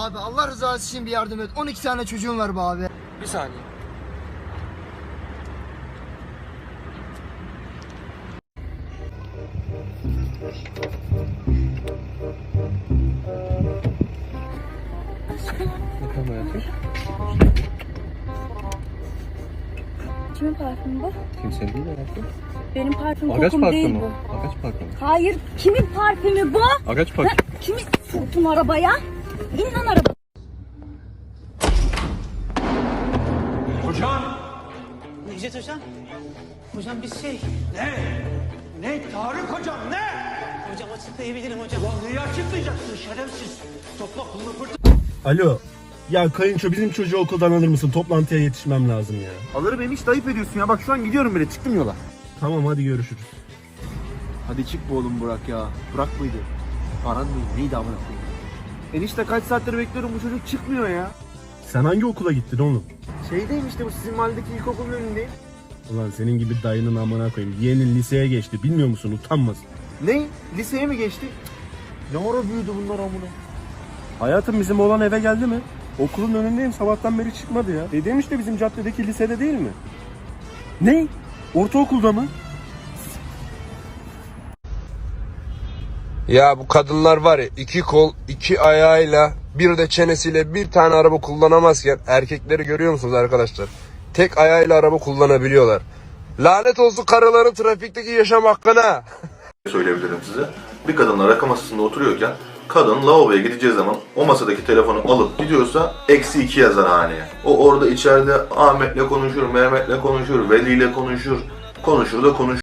Abi Allah rızası için bir yardım et. 12 tane çocuğum var be abi. Bir saniye. Kimin parfümü bu? Kimsenin değil hayatım. Benim parfüm Agaç kokum değil parfümü. bu. Agaç parfümü. Hayır, kimin parfümü bu? Agaç Ha, parfümü. kimi soktun arabaya? İn lan araba. Necdet hocam. Hocam biz şey. Ne? Ne? Tarık hocam ne? Hocam açıklayabilirim hocam. Ulan neyi açıklayacaksın şerefsiz? Topla pulunu pırtı. Alo. Ya kayınço bizim çocuğu okuldan alır mısın? Toplantıya yetişmem lazım ya. Alırım enişte ayıp ediyorsun ya. Bak şu an gidiyorum bile. Çıktım yola. Tamam hadi görüşürüz. Hadi çık bu oğlum Burak ya. Burak mıydı? Aran mıydı? Neydi amına koyayım? Enişte kaç saattir bekliyorum bu çocuk çıkmıyor ya. Sen hangi okula gittin oğlum? Şeydeyim işte bu sizin mahalledeki ilkokulun önündeyim. Ulan senin gibi dayının amına koyayım. Yeğenin liseye geçti. Bilmiyor musun? Utanmaz. Ne? Liseye mi geçti? Ne ara büyüdü bunlar amına? Hayatım bizim oğlan eve geldi mi? Okulun önündeyim. Sabahtan beri çıkmadı ya. Dediğim işte bizim caddedeki lisede değil mi? Ne? Ortaokulda mı? Ya bu kadınlar var ya iki kol iki ayağıyla bir de çenesiyle bir tane araba kullanamazken erkekleri görüyor musunuz arkadaşlar? Tek ayağıyla araba kullanabiliyorlar. Lanet olsun karıların trafikteki yaşam hakkına. söyleyebilirim size. Bir kadınla rakı masasında oturuyorken kadın lavaboya gideceği zaman o masadaki telefonu alıp gidiyorsa eksi iki yazar haneye. O orada içeride Ahmet'le konuşur, Mehmet'le konuşur, Veli'yle konuşur, konuşur da konuşur.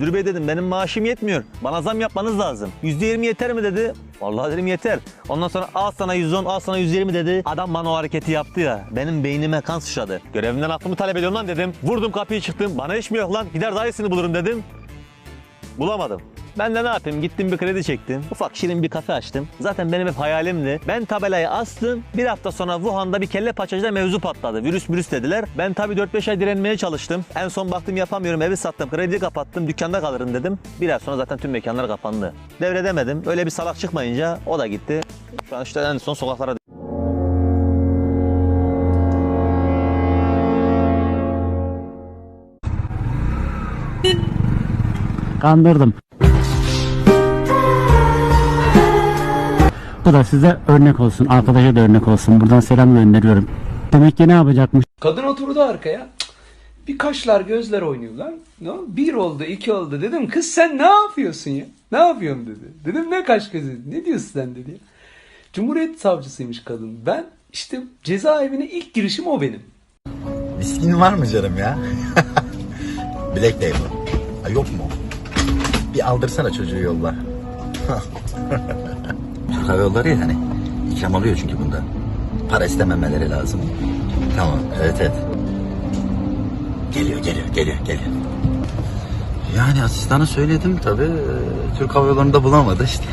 Müdür bey dedim benim maaşım yetmiyor. Bana zam yapmanız lazım. %20 yeter mi dedi. Vallahi dedim yeter. Ondan sonra al sana 110 al sana 120 dedi. Adam bana o hareketi yaptı ya. Benim beynime kan sıçradı. Görevimden aklımı talep ediyorum lan dedim. Vurdum kapıyı çıktım. Bana iş mi yok lan? Gider daha iyisini bulurum dedim. Bulamadım. Ben de ne yapayım? Gittim bir kredi çektim. Ufak şirin bir kafe açtım. Zaten benim hep hayalimdi. Ben tabelayı astım. Bir hafta sonra Wuhan'da bir kelle paçacıda mevzu patladı. Virüs virüs dediler. Ben tabii 4-5 ay direnmeye çalıştım. En son baktım yapamıyorum. Evi sattım. Krediyi kapattım. Dükkanda kalırım dedim. Bir ay sonra zaten tüm mekanlar kapandı. Devredemedim. Öyle bir salak çıkmayınca o da gitti. Şu an işte en son sokaklara Kandırdım. Bu da size örnek olsun. Arkadaşa da örnek olsun. Buradan selam gönderiyorum. Demek ki ne yapacakmış? Kadın oturdu arkaya. Bir kaşlar gözler oynuyor lan. Ne? oldu? Bir oldu iki oldu dedim. Kız sen ne yapıyorsun ya? Ne yapıyorsun dedi. Dedim ne kaş gözü? Ne diyorsun sen dedi. Cumhuriyet savcısıymış kadın. Ben işte cezaevine ilk girişim o benim. Miskin var mı canım ya? Black Label. Ha, yok mu? Bir aldırsana çocuğu yolla. Hava Yolları ya hani. İkram alıyor çünkü bunda. Para istememeleri lazım. Tamam, evet evet. Geliyor, geliyor, geliyor, geliyor. Yani asistana söyledim tabi. Türk Hava Yolları'nda bulamadı işte.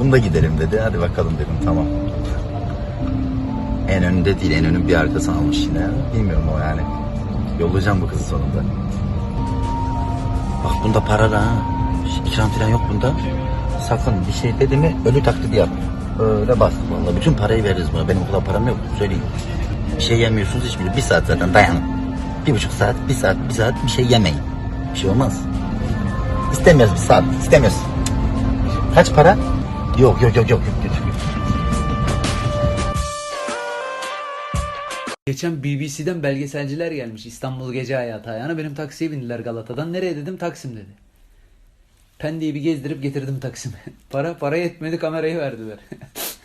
Bunda gidelim dedi. Hadi bakalım dedim tamam. En önünde değil, en önün bir arkasını almış yine. Bilmiyorum o yani. Yollayacağım bu kızı sonunda. Bak bunda para da ha. İkram falan yok bunda. Sakın bir şey dedi mi ölü taklidi yap. Öyle bas. Vallahi bütün parayı veririz buna. Benim kadar param yok. Söyleyeyim. Bir şey yemiyorsunuz hiçbiri. Bir saat zaten dayanın. Bir buçuk saat, bir saat, bir saat bir şey yemeyin. Bir şey olmaz. İstemiyoruz bir saat. İstemiyoruz. Kaç para? Yok yok yok yok. yok. Geçen BBC'den belgeselciler gelmiş İstanbul gece hayatı ayağına. Benim taksiye bindiler Galata'dan. Nereye dedim Taksim dedi. Pendik'i bir gezdirip getirdim Taksim'e. para para yetmedi kamerayı verdiler.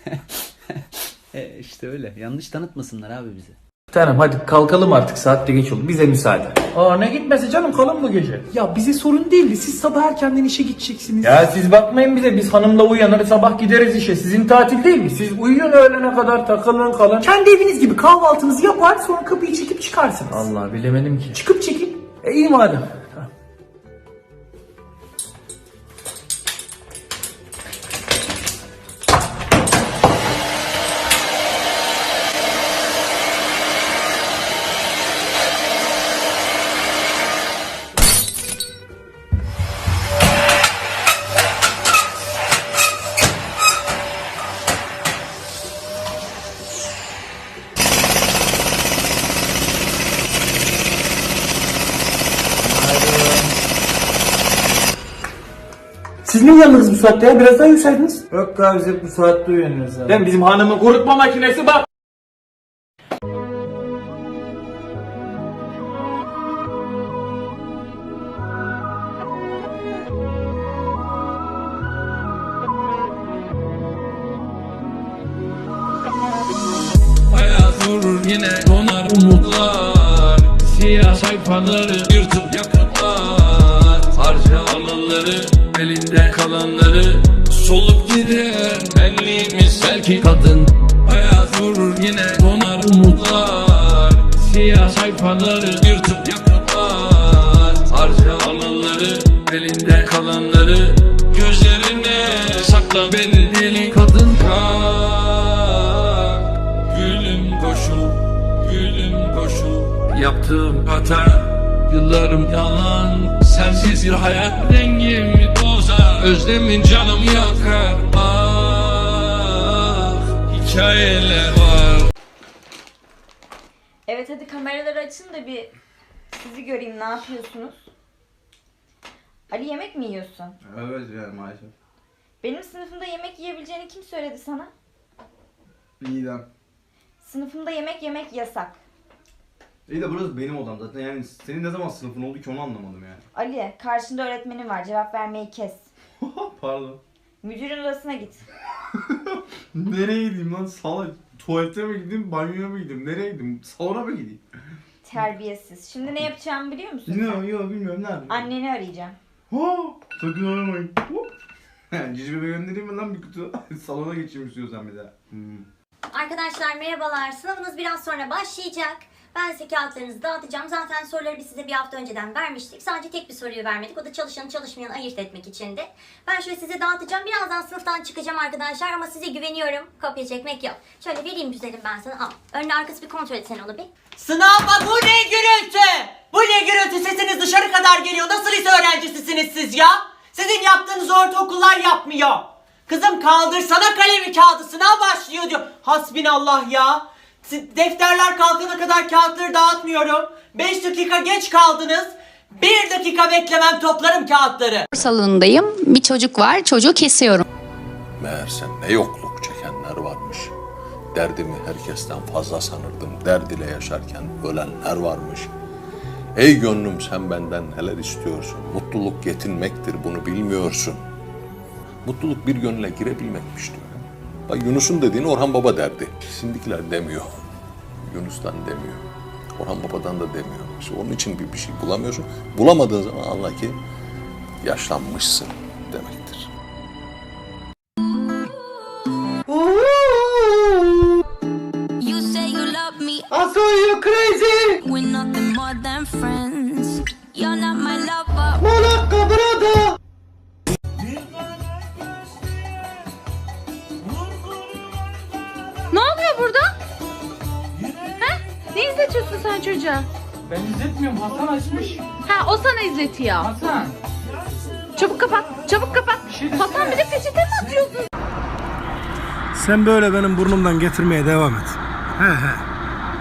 e işte öyle. Yanlış tanıtmasınlar abi bizi. Tamam hadi kalkalım artık saat de geç oldu. Bize müsaade. Aa ne gitmesi canım kalın mı gece? Ya bize sorun değildi. Siz sabah erkenden işe gideceksiniz. Ya siz bakmayın bize. Biz hanımla uyanır sabah gideriz işe. Sizin tatil değil mi? Siz uyuyun öğlene kadar takılın kalın. Kendi eviniz gibi kahvaltınızı yapar sonra kapıyı çekip çıkarsınız. Allah bilemedim ki. Çıkıp çekip. E iyi madem. Uyandınız bu saatte ya? Biraz daha uyusaydınız. Yok abi biz hep bu saatte uyanıyoruz abi. Değil Bizim hanımın kurutma makinesi bak. Vurur yine donar umutlar Siyah sayfaları yırtıp yakıplar Harca alanları elinde kalanları Solup gider. Benliğimiz belki kadın. Hayat vurur yine donar umutlar. Siyah sayfaları yırtıp yakıplar Harca alanları elinde kalanları Gözlerine sakla beni deli kadın. Kal Gülüm koşu, gülüm koşu. Yaptığım hata Yıllarım yalan. Sensiz bir hayat rengimi Özlemin canımı yakar Ah Hikayeler var Evet hadi kameraları açın da bir sizi göreyim ne yapıyorsunuz? Ali yemek mi yiyorsun? Evet yani maalesef. Benim sınıfımda yemek yiyebileceğini kim söyledi sana? İyiden. Sınıfımda yemek yemek yasak. İyi de burası benim odam zaten yani senin ne zaman sınıfın oldu ki onu anlamadım yani. Ali karşında öğretmenin var cevap vermeyi kes. Pardon. Müdürün odasına git. Nereye gideyim lan salak? Tuvalete mi gideyim, banyoya mı gideyim? Nereye gideyim? Salona mı gideyim? Terbiyesiz. Şimdi ne yapacağımı biliyor musun? sen? Yok bilmiyorum nerede? Anneni arayacağım. Ha, sakın aramayın. Cici bebe göndereyim mi lan bir kutu? Salona geçeyim istiyorsan bir daha. Hmm. Arkadaşlar merhabalar. Sınavınız biraz sonra başlayacak. Ben size kağıtlarınızı dağıtacağım. Zaten soruları biz size bir hafta önceden vermiştik. Sadece tek bir soruyu vermedik. O da çalışanı çalışmayanı ayırt etmek içindi. Ben şöyle size dağıtacağım. Birazdan sınıftan çıkacağım arkadaşlar ama size güveniyorum. Kopya çekmek yok. Şöyle vereyim güzelim ben sana. Al. Önüne arkası bir kontrol et sen onu bir. Sınavda bu ne gürültü? Bu ne gürültü? Sesiniz dışarı kadar geliyor. Nasıl lise öğrencisisiniz siz ya? Sizin yaptığınız ortaokullar yapmıyor. Kızım kaldırsana kalemi kağıdı sınav başlıyor diyor. Hasbinallah ya. Defterler kalkana kadar kağıtları dağıtmıyorum. 5 dakika geç kaldınız. 1 dakika beklemem toplarım kağıtları. salonundayım. Bir çocuk var. Çocuğu kesiyorum. Meğerse ne yokluk çekenler varmış. Derdimi herkesten fazla sanırdım. Derd ile yaşarken ölenler varmış. Ey gönlüm sen benden neler istiyorsun? Mutluluk yetinmektir bunu bilmiyorsun. Mutluluk bir gönle girebilmekmiş diyor. Bak Yunus'un dediğini Orhan Baba derdi. Şimdikiler demiyor. Yunus'tan demiyor. Orhan Baba'dan da demiyor. İşte onun için bir, bir şey bulamıyorsun. Bulamadığın zaman anla ki yaşlanmışsın demektir. You say you love me. I saw you crazy. We're nothing more than friends. You're not my lover. Sen çocuğa? Ben izletmiyorum Hasan açmış. Ha o sana izletiyor. Hasan. Çabuk kapat. Çabuk kapat. Hasan bir de peçete mi atıyorsun? Sen böyle benim burnumdan getirmeye devam et. He he.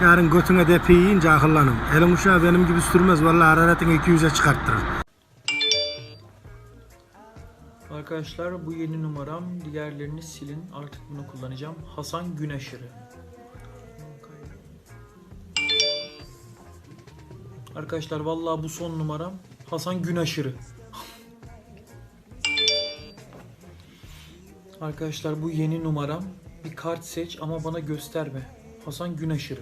Yarın götüne depi yiyince akıllanın. Elin uşağı benim gibi sürmez. Vallahi hararetini 200'e çıkarttırır. Arkadaşlar bu yeni numaram. Diğerlerini silin. Artık bunu kullanacağım. Hasan Güneşırı. Arkadaşlar vallahi bu son numaram. Hasan Güneşırı. Arkadaşlar bu yeni numaram. Bir kart seç ama bana gösterme. Hasan Güneşırı.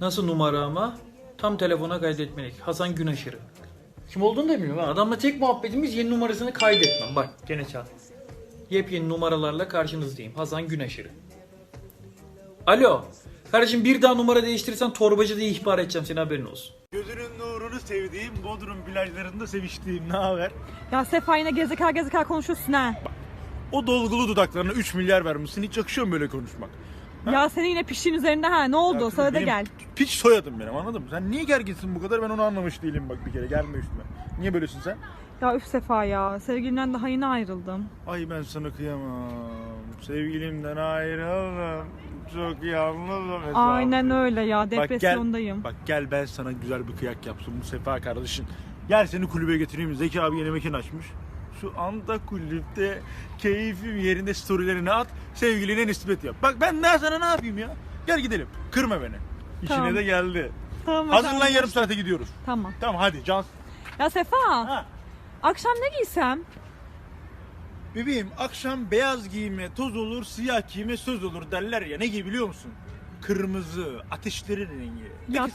Nasıl numara ama? Tam telefona kaydetmelik. Hasan Güneşırı. Kim olduğunu da bilmiyorum. Adamla tek muhabbetimiz yeni numarasını kaydetmem. Bak gene çal. Yepyeni numaralarla karşınızdayım. Hasan Güneşırı. Alo. Kardeşim bir daha numara değiştirirsen torbacı diye ihbar edeceğim seni haberin olsun. Gözünün nurunu sevdiğim Bodrum plajlarında seviştiğim ne haber? Ya Sefa yine gezeker gezeker konuşuyorsun ha. O dolgulu dudaklarına 3 milyar vermişsin. Hiç yakışıyor mu böyle konuşmak? Ya senin yine pişin üzerinde ha ne oldu? De benim gel. Piç soyadım benim anladın mı? Sen niye gerginsin bu kadar ben onu anlamış değilim bak bir kere gelme üstüme. Niye böylesin sen? Ya üf Sefa ya. Sevgilimden daha yeni ayrıldım. Ay ben sana kıyamam. Sevgilimden ayrıldım. Çok yalnızım Esra. Aynen öyle ya. Bak gel- Depresyondayım. Bak gel ben sana güzel bir kıyak yapsın bu sefa kardeşin. Gel seni kulübe götüreyim. Zeki abi yeni mekan açmış. Şu anda kulüpte keyfim yerinde storylerini at. Sevgiline nispet yap. Bak ben daha sana ne yapayım ya? Gel gidelim. Kırma beni. İşine Tamam. de geldi. Tamam, Hazırlan tamam. yarım saate gidiyoruz. Tamam. Tamam hadi Can. Ya Sefa. Akşam ne giysem? Bebeğim akşam beyaz giyime toz olur, siyah giyime söz olur derler ya. Ne giy biliyor musun? Kırmızı, ateşlerin rengi. Ya